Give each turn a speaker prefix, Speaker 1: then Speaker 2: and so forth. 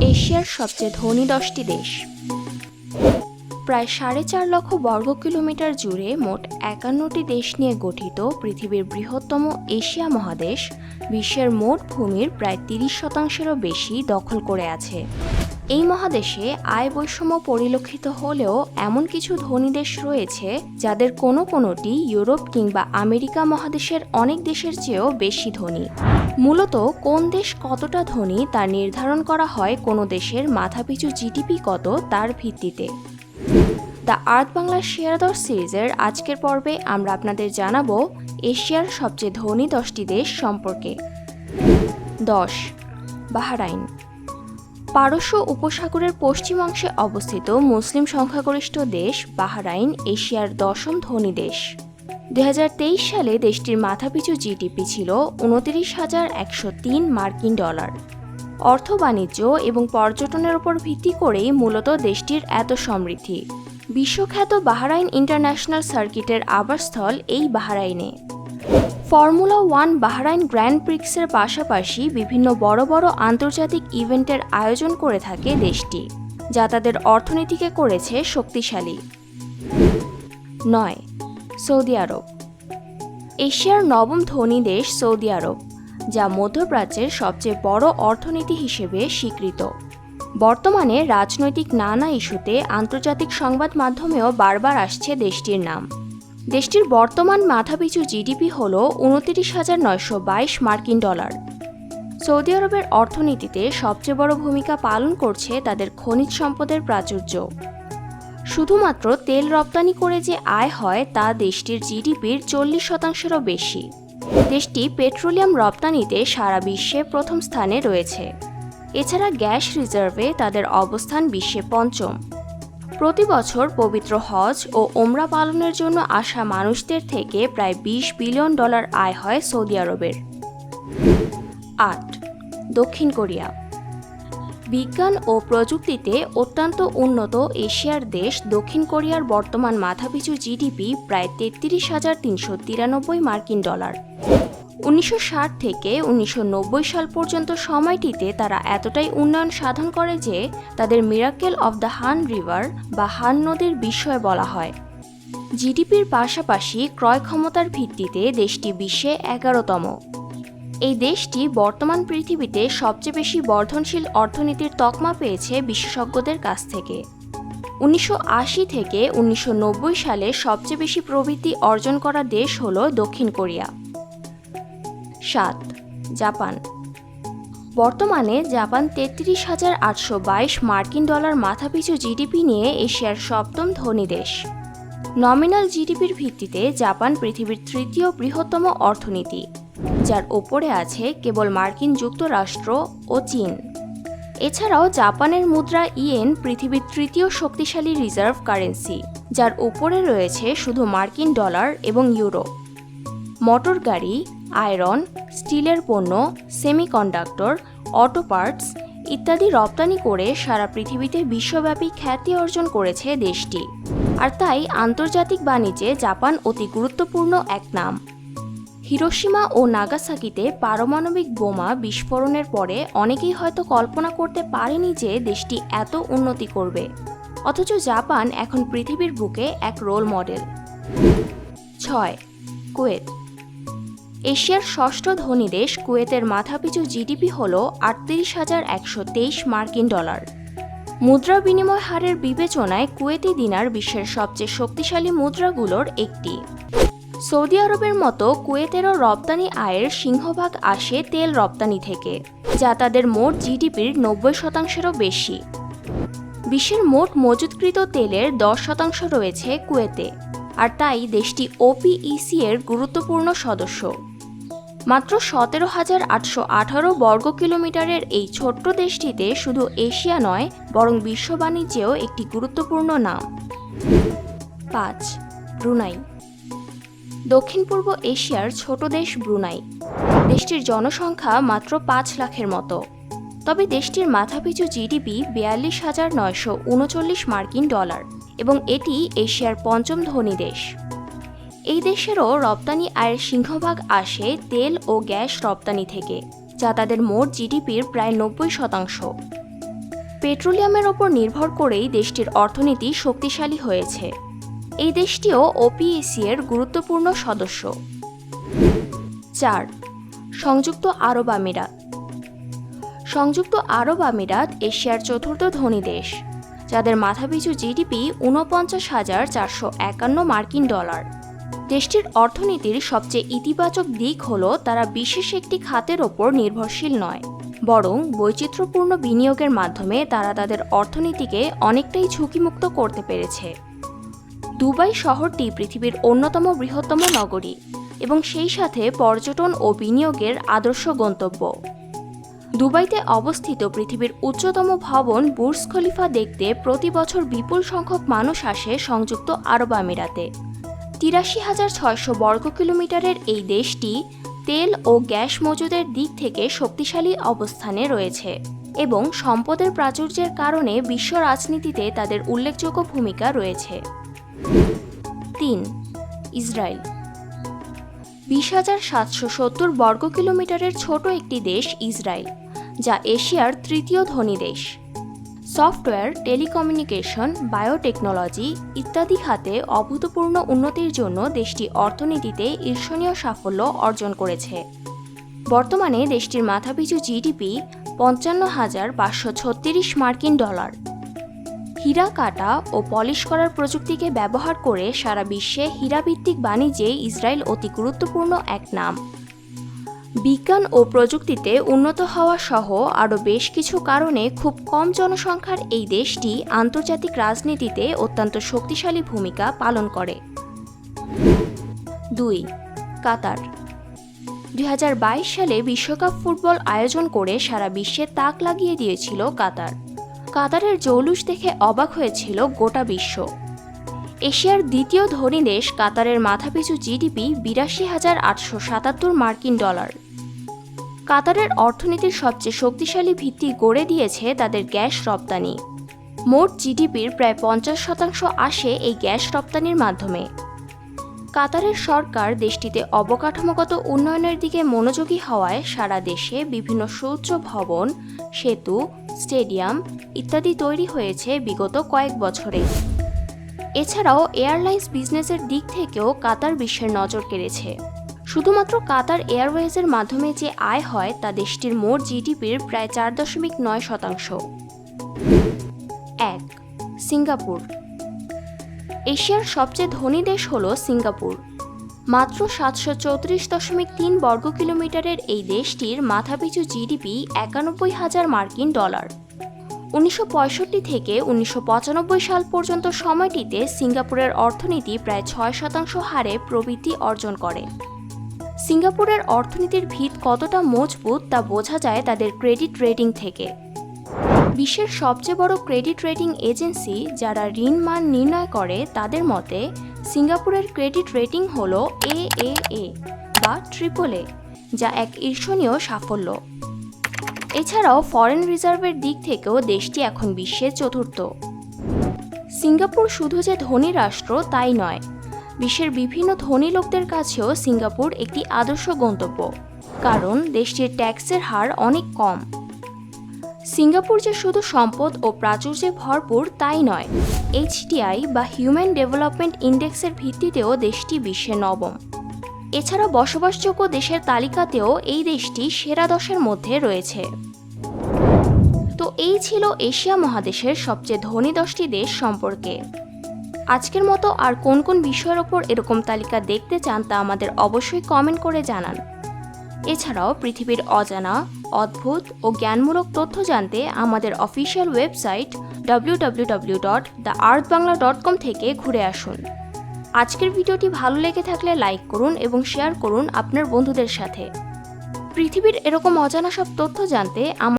Speaker 1: এশিয়ার সবচেয়ে ধনী দশটি দেশ। প্রায় সাড়ে চার লক্ষ বর্গ কিলোমিটার জুড়ে মোট একান্নটি দেশ নিয়ে গঠিত পৃথিবীর বৃহত্তম এশিয়া মহাদেশ, বিশ্বের মোট ভূমির প্রায় তিরিশ শতাংশেরও বেশি দখল করে আছে। এই মহাদেশে আয় বৈষম্য পরিলক্ষিত হলেও এমন কিছু ধনী দেশ রয়েছে যাদের কোনো কোনোটি ইউরোপ কিংবা আমেরিকা মহাদেশের অনেক দেশের চেয়েও বেশি ধনী। মূলত কোন দেশ কতটা ধনী তা নির্ধারণ করা হয় কোনো দেশের মাথাপিছু জিডিপি কত তার ভিত্তিতে। দ্য আর্থ বাংলা শেয়ারদর সিরিজের আজকের পর্বে আমরা আপনাদের জানাব এশিয়ার সবচেয়ে ধনী দশটি দেশ সম্পর্কে। দশ, বাহরাইন। পারস্য উপসাগরের পশ্চিম অংশে অবস্থিত মুসলিম সংখ্যাগরিষ্ঠ দেশ বাহরাইন, এশিয়ার দশম ধনী দেশ। দু হাজার তেইশ সালে দেশটির মাথাপিছু জিডিপি ছিল উনত্রিশ হাজার একশো তিন মার্কিন ডলার। অর্থ বাণিজ্য এবং পর্যটনের উপর ভিত্তি করেই মূলত দেশটির এত সমৃদ্ধি। বিশ্বখ্যাত বাহরাইন ইন্টারন্যাশনাল সার্কিটের আবাসস্থল এই বাহরাইনে। ফর্মুলা ওয়ান বাহরাইন গ্র্যান্ড প্রিক্সের পাশাপাশি বিভিন্ন বড় বড় আন্তর্জাতিক ইভেন্টের আয়োজন করে থাকে দেশটি, যা তাদের অর্থনীতিকে করেছে শক্তিশালী। নয়, সৌদি আরব। এশিয়ার নবম ধনী দেশ সৌদি আরব, যা মধ্যপ্রাচ্যের সবচেয়ে বড় অর্থনীতি হিসেবে স্বীকৃত। বর্তমানে রাজনৈতিক নানা ইস্যুতে আন্তর্জাতিক সংবাদ মাধ্যমেও বারবার আসছে দেশটির নাম। দেশটির বর্তমান মাথাপিছু জিডিপি হল উনত্রিশ হাজার নয়শো বাইশ মার্কিন ডলার। সৌদি আরবের অর্থনীতিতে সবচেয়ে বড় ভূমিকা পালন করছে তাদের খনিজ সম্পদের প্রাচুর্য। শুধুমাত্র তেল রপ্তানি করে যে আয় হয় তা দেশটির জিডিপির চল্লিশ শতাংশেরও বেশি। দেশটি পেট্রোলিয়াম রপ্তানিতে সারা বিশ্বে প্রথম স্থানে রয়েছে। এছাড়া গ্যাস রিজার্ভে তাদের অবস্থান বিশ্বে পঞ্চম। প্রতি বছর পবিত্র হজ ও ওমরা পালনের জন্য আসা মানুষদের থেকে প্রায় বিশ বিলিয়ন ডলার আয় হয় সৌদি আরবের। আট, দক্ষিণ কোরিয়া। বিজ্ঞান ও প্রযুক্তিতে অত্যন্ত উন্নত এশিয়ার দেশ দক্ষিণ কোরিয়ার বর্তমান মাথাপিছু জিডিপি প্রায় তেত্রিশ হাজার তিনশো তিরানব্বই মার্কিন ডলার। উনিশশো ষাট থেকে উনিশশো নব্বই সাল পর্যন্ত সময়টিতে তারা এতটাই উন্নয়ন সাধন করে যে তাদের miracle of the Han river বা হান নদীর বিষয়ে বলা হয়। জিডিপির পাশাপাশি ক্রয় ক্ষমতার ভিত্তিতে দেশটি বিশ্বে এগারোতম। এই দেশটি বর্তমান পৃথিবীতে সবচেয়ে বেশি বর্ধনশীল অর্থনীতির তকমা পেয়েছে বিশেষজ্ঞদের কাছ থেকে। উনিশশো আশি থেকে উনিশশো নব্বই সালে সবচেয়ে বেশি প্রবৃদ্ধি অর্জন করা দেশ হল দক্ষিণ কোরিয়া। সাত, জাপান। বর্তমানে জাপান তেত্রিশ হাজার আটশো বাইশ মার্কিন ডলার মাথাপিছু জিডিপি নিয়ে এশিয়ার সপ্তম ধনী দেশ। নমিনাল জিডিপির ভিত্তিতে জাপান পৃথিবীর তৃতীয় বৃহত্তম অর্থনীতি, যার ওপরে আছে কেবল মার্কিন যুক্তরাষ্ট্র ও চীন। এছাড়াও জাপানের মুদ্রা ইয়েন পৃথিবীর তৃতীয় শক্তিশালী রিজার্ভ কারেন্সি, যার ওপরে রয়েছে শুধু মার্কিন ডলার এবং ইউরো। মোটর গাড়ি আয়রন, স্টিলের পণ্য, সেমিকন্ডাক্টর, অটো পার্টস ইত্যাদি রপ্তানি করে সারা পৃথিবীতে বিশ্বব্যাপী খ্যাতি অর্জন করেছে দেশটি। আর তাই আন্তর্জাতিক বাণিজ্যে জাপান অতি গুরুত্বপূর্ণ এক নাম। হিরোসীমা ও নাগাসাকিতে পারমাণবিক বোমা বিস্ফোরণের পরে অনেকেই হয়তো কল্পনা করতে পারেনি যে দেশটি এত উন্নতি করবে। অথচ জাপান এখন পৃথিবীর বুকে এক রোল মডেল। ছয়, কুয়েত। এশিয়ার ষষ্ঠ ধনী দেশ কুয়েতের মাথাপিছু জিডিপি হল আটত্রিশ হাজার একশো তেইশ মার্কিন ডলার। মুদ্রা বিনিময় হারের বিবেচনায় কুয়েতি দিনার বিশ্বের সবচেয়ে শক্তিশালী মুদ্রাগুলোর একটি। সৌদি আরবের মতো কুয়েতেরও রপ্তানি আয়ের সিংহভাগ আসে তেল রপ্তানি থেকে, যা তাদের মোট জিডিপির নব্বই শতাংশেরও বেশি। বিশ্বের মোট মজুতকৃত তেলের দশ শতাংশ রয়েছে কুয়েতে, আর তাই দেশটি ওপিইসি এর গুরুত্বপূর্ণ সদস্য। মাত্র সতেরো হাজার আটশো আঠারো বর্গ কিলোমিটারের এই ছোট্ট দেশটিতে শুধু এশিয়া নয়, বরং বিশ্ব বাণিজ্যেও একটি গুরুত্বপূর্ণ নাম। পাঁচ, ব্রুনাই। দক্ষিণ পূর্ব এশিয়ার ছোট দেশ ব্রুনাই। দেশটির জনসংখ্যা মাত্র পাঁচ লাখের মতো। তবে দেশটির মাথাপিছু জিডিপি বিয়াল্লিশ হাজার নয়শো উনচল্লিশ মার্কিন ডলার এবং এটি এশিয়ার পঞ্চম ধনী দেশ। এই দেশেরও রপ্তানি আয়ের সিংহভাগ আসে তেল ও গ্যাস রপ্তানি থেকে, যা তাদের মোট জিডিপির প্রায় নব্বই শতাংশ। পেট্রোলিয়ামের ওপর নির্ভর করেই দেশটির অর্থনীতি শক্তিশালী হয়েছে। এই দেশটিও ওপিএসি এর গুরুত্বপূর্ণ সদস্য। চার, সংযুক্ত আরব আমিরাত। সংযুক্ত আরব আমিরাত এশিয়ার চতুর্থ ধনী দেশ, যাদের মাথাপিছু জিডিপি ঊনপঞ্চাশ হাজার চারশো একান্ন মার্কিন ডলার। দেশটির অর্থনীতির সবচেয়ে ইতিবাচক দিক হল তারা বিশেষ একটি খাতের ওপর নির্ভরশীল নয়। বরং বৈচিত্র্যপূর্ণ বিনিয়োগের মাধ্যমে তারা তাদের অর্থনীতিকে অনেকটাই ঝুঁকিমুক্ত করতে পেরেছে। দুবাই শহরটি পৃথিবীর অন্যতম বৃহত্তম নগরী এবং সেই সাথে পর্যটন ও বিনিয়োগের আদর্শ গন্তব্য। দুবাইতে অবস্থিত পৃথিবীর উচ্চতম ভবন বুর্জ খলিফা দেখতে প্রতি বছর বিপুল সংখ্যক মানুষ আসে সংযুক্ত আরব আমিরাতে। তিরাশি হাজার ছয়শো বর্গ কিলোমিটারের এই দেশটি তেল ও গ্যাস মজুদের দিক থেকে শক্তিশালী অবস্থানে রয়েছে এবং সম্পদের প্রাচুর্যের কারণে বিশ্ব রাজনীতিতে তাদের উল্লেখযোগ্য ভূমিকা রয়েছে। তিন, ইসরায়েল। বিশ হাজার সাতশো সত্তর বর্গ কিলোমিটারের ছোট একটি দেশ ইসরায়েল, যা এশিয়ার তৃতীয় ধনী দেশ। সফটওয়্যার, টেলিকমিউনিকেশন, বায়োটেকনোলজি ইত্যাদি খাতে অভূতপূর্ণ উন্নতির জন্য দেশটি অর্থনীতিতে ঈর্ষণীয় সাফল্য অর্জন করেছে। বর্তমানে দেশটির মাথাপিছু জিডিপি পঞ্চান্ন হাজার পাঁচশো ছত্রিশ মার্কিন ডলার। হীরা কাটা ও পলিশ করার প্রযুক্তিকে ব্যবহার করে সারা বিশ্বে হীরাভিত্তিক বাণিজ্যে ইসরায়েল অতি গুরুত্বপূর্ণ এক নাম। বিজ্ঞান ও প্রযুক্তিতে উন্নত হওয়া সহ আরও বেশ কিছু কারণে খুব কম জনসংখ্যার এই দেশটি আন্তর্জাতিক রাজনীতিতে অত্যন্ত শক্তিশালী ভূমিকা পালন করে। দুই, কাতার। দুই হাজার বাইশ সালে বিশ্বকাপ ফুটবল আয়োজন করে সারা বিশ্বে তাক লাগিয়ে দিয়েছিল কাতার। কাতারের জৌলুস দেখে অবাক হয়েছিল গোটা বিশ্ব। এশিয়ার দ্বিতীয় ধনী দেশ কাতারের মাথাপিছু জিডিপি বিরাশি হাজার আটশো সাতাত্তর মার্কিন ডলার। কাতারের অর্থনীতির সবচেয়ে শক্তিশালী ভিত্তি গড়ে দিয়েছে তাদের গ্যাস রপ্তানি। মোট জিডিপির প্রায় পঞ্চাশ শতাংশ আসে এই গ্যাস রপ্তানির মাধ্যমে। কাতারের সরকার দেশটিতে অবকাঠামোগত উন্নয়নের দিকে মনোযোগী হওয়ায় সারা দেশে বিভিন্ন সুউচ্চ ভবন, সেতু, স্টেডিয়াম ইত্যাদি তৈরি হয়েছে বিগত কয়েক বছরে। এছাড়াও এয়ারলাইন্স বিজনেসের দিক থেকেও কাতার বিশ্বের নজর কেড়েছে। শুধুমাত্র কাতার এয়ারওয়েজের মাধ্যমে যে আয় হয়, তা দেশটির মোট জিডিপির প্রায় চার দশমিক নয় শতাংশ। এক, সিঙ্গাপুর। এশিয়ার সবচেয়ে ধনী দেশ হল সিঙ্গাপুর। মাত্র সাতশো চৌত্রিশ দশমিক তিন বর্গ কিলোমিটারের এই দেশটির মাথাপিছু জিডিপি একানব্বই হাজার মার্কিন ডলার। উনিশশো পঁয়ষট্টি থেকে উনিশশো পঁচানব্বই সাল পর্যন্ত সময়টিতে সিঙ্গাপুরের অর্থনীতি প্রায় ছয় শতাংশ হারে প্রবৃদ্ধি অর্জন করে। সিঙ্গাপুরের অর্থনীতির ভিত কতটা মজবুত তা বোঝা যায় তাদের ক্রেডিট রেটিং থেকে। বিশ্বের সবচেয়ে বড় ক্রেডিট রেটিং এজেন্সি যারা ঋণ মান নির্ণয় করে তাদের মতে, সিঙ্গাপুরের ক্রেডিট রেটিং হল এ বা ট্রিপল এ যা এক ঈর্ষণীয় সাফল্য। এছাড়াও ফরেন রিজার্ভের দিক থেকেও দেশটি এখন বিশ্বের চতুর্থ। সিঙ্গাপুর শুধু যে ধনী রাষ্ট্র, তাই নয়। বিশ্বের বিভিন্ন ধনী লোকদের কাছেও সিঙ্গাপুর একটি আদর্শ গন্তব্য, কারণ দেশটির ট্যাক্সের হার অনেক কম। সিঙ্গাপুর যে শুধু সম্পদ ও প্রাচুর্যে ভরপুর, তাই নয়। এইচটিআই বা হিউম্যান ডেভেলপমেন্ট ইন্ডেক্সের ভিত্তিতেও দেশটি বিশ্বে নবম। এছাড়া বসবাসযোগ্য দেশের তালিকাতেও এই দেশটি সেরা দশের মধ্যে রয়েছে। তো এই ছিল এশিয়া মহাদেশের সবচেয়ে ধনী দশটি দেশ সম্পর্কে। আজকের মতো আর কোন কোন বিষয়ের ওপর এরকম তালিকা দেখতে চান তা আমাদের অবশ্যই কমেন্ট করে জানান। এছাড়াও পৃথিবীর অজানা, অদ্ভুত ও জ্ঞানমূলক তথ্য জানতে আমাদের official website www.thearthbangla.com dot the earth Bangla dot com থেকে ঘুরে আসুন। আজকের ভিডিওটি ভালো লেগে থাকলে লাইক করুন এবং শেয়ার করুন আপনার বন্ধুদের সাথে। পৃথিবীর এরকম অজানা সব তথ্য জানতে আমাদের